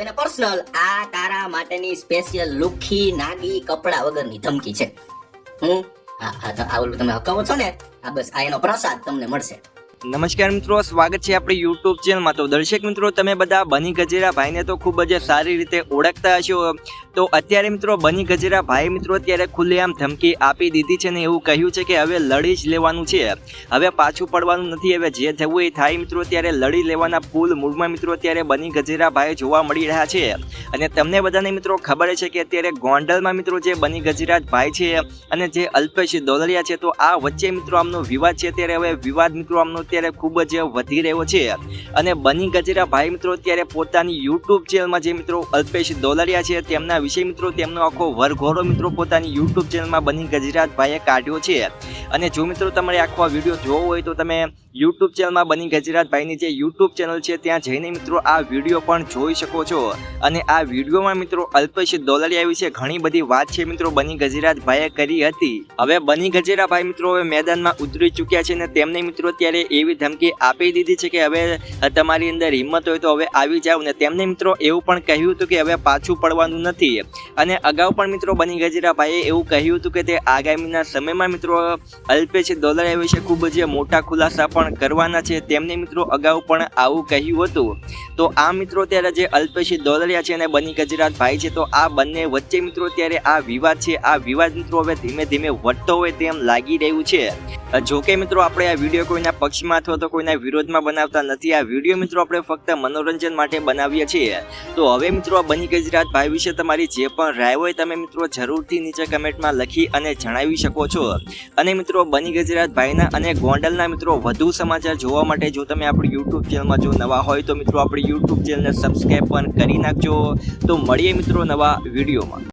એને પર્સનલ આ તારા માટેની સ્પેશિયલ લુખી, નાગી કપડા વગરની ધમકી છે. હું, હા આ ઓલું તમે કહો છો ને, આ બસ, આ એનો પ્રસાદ તમને મળશે. નમસ્કાર મિત્રો, સ્વાગત છે આપણી યુટ્યુબ ચેનલમાં તો દર્શક મિત્રો, તમે બધા બની ગજેરા ભાઈને તો ખૂબ જ સારી રીતે ઓળખતા હશો. તો અત્યારે મિત્રો, બની ગજેરા ભાઈ મિત્રો અત્યારે ખુલ્લેઆમ ધમકી આપી દીધી છે ને એવું કહ્યું છે કે હવે લડી જ લેવાનું છે. હવે પાછું પડવાનું નથી, હવે જે થવું એ થાય મિત્રો અત્યારે લડી લેવાના ફૂલ મૂળમાં મિત્રો અત્યારે બની ગજેરા ભાઈ જોવા મળી રહ્યા છે. અને તમને બધાને મિત્રો ખબર છે કે અત્યારે ગોંડલમાં મિત્રો જે બની ગજરાજ ભાઈ છે અને જે અલ્પેશ દોલરિયા છે, તો આ વચ્ચે મિત્રો આમનો વિવાદ છે. ત્યારે હવે વિવાદ મિત્રો આમનો અત્યારે ખૂબ જ વધી રહ્યો છે. અને બની ગજેરા ભાઈ મિત્રો અત્યારે પોતાની યુટ્યુબ ચેનલમાં જે મિત્રો અલ્પેશ દોલરિયા છે, તેમના વિશે મિત્રો તેમનો આખો વરઘોડો મિત્રો પોતાની યુટ્યુબ ચેનલમાં બની ગજરાત ભાઈએ કાઢ્યો છે. અને જો મિત્રો તમારે આખો આ વીડિયો જોવો હોય તો તમે યુટ્યુબ ચેનલમાં બની ગજરાતભાઈની જે યુટ્યુબ ચેનલ છે, ત્યાં જઈને મિત્રો આ વીડિયો પણ જોઈ શકો છો. અને આ વિડીયોમાં મિત્રો અલ્પેશ દોલરિયા વિશે ઘણી બધી વાત છે મિત્રો બની ગજરાતભાઈએ કરી હતી. હવે બની ગજેરાભાઈ મિત્રો હવે મેદાનમાં ઉતરી ચૂક્યા છે અને તેમને મિત્રો અત્યારે એવી ધમકી આપી દીધી છે કે હવે તમારી અંદર હિંમત હોય તો હવે આવી જાવ ને તેમને મિત્રો એવું પણ કહ્યું હતું કે હવે પાછું પડવાનું નથી. અને અગાઉ પણ મિત્રો બની ગજેરાભાઈએ એવું કહ્યું હતું કે તે આગામીના સમયમાં મિત્રો અલ્પેશ દોલરે વિશે ખૂબ જ મોટા ખુલાસા પણ કરવાના છે. તેમને મિત્રો અગાઉ પણ આવું કહ્યું હતું. તો આ મિત્રો ત્યારે જે અલ્પેશ દોલરિયા છે અને બની ગજરાત ભાઈ છે, તો આ બંને વચ્ચે મિત્રો ત્યારે આ વિવાદ છે. આ વિવાદ મિત્રો હવે ધીમે ધીમે વધતો હોય તેમ લાગી રહ્યું છે. જો કે મિત્રો આપણે આ વીડિયો કોઈના પક્ષમાં અથવા તો કોઈના વિરોધમાં બનાવતા નથી. આ વીડિયો મિત્રો આપણે ફક્ત મનોરંજન માટે બનાવીએ છીએ. તો હવે મિત્રો આ બની ગજરાત ભાઈ વિશે તમારી જે પણ રાય હોય તમે મિત્રો જરૂરથી નીચે કમેન્ટમાં લખી અને જણાવી શકો છો. અને મિત્રો બની ગજરાત ભાઈના અને ગોંડલના મિત્રો વધુ સમાચાર જોવા માટે જો તમે આપણી યુટ્યુબ ચેનલમાં જો નવા હોય તો મિત્રો આપણી યુટ્યુબ ચેનલને સબસ્ક્રાઈબ પણ કરી નાખજો. તો મળીએ મિત્રો નવા વિડીયોમાં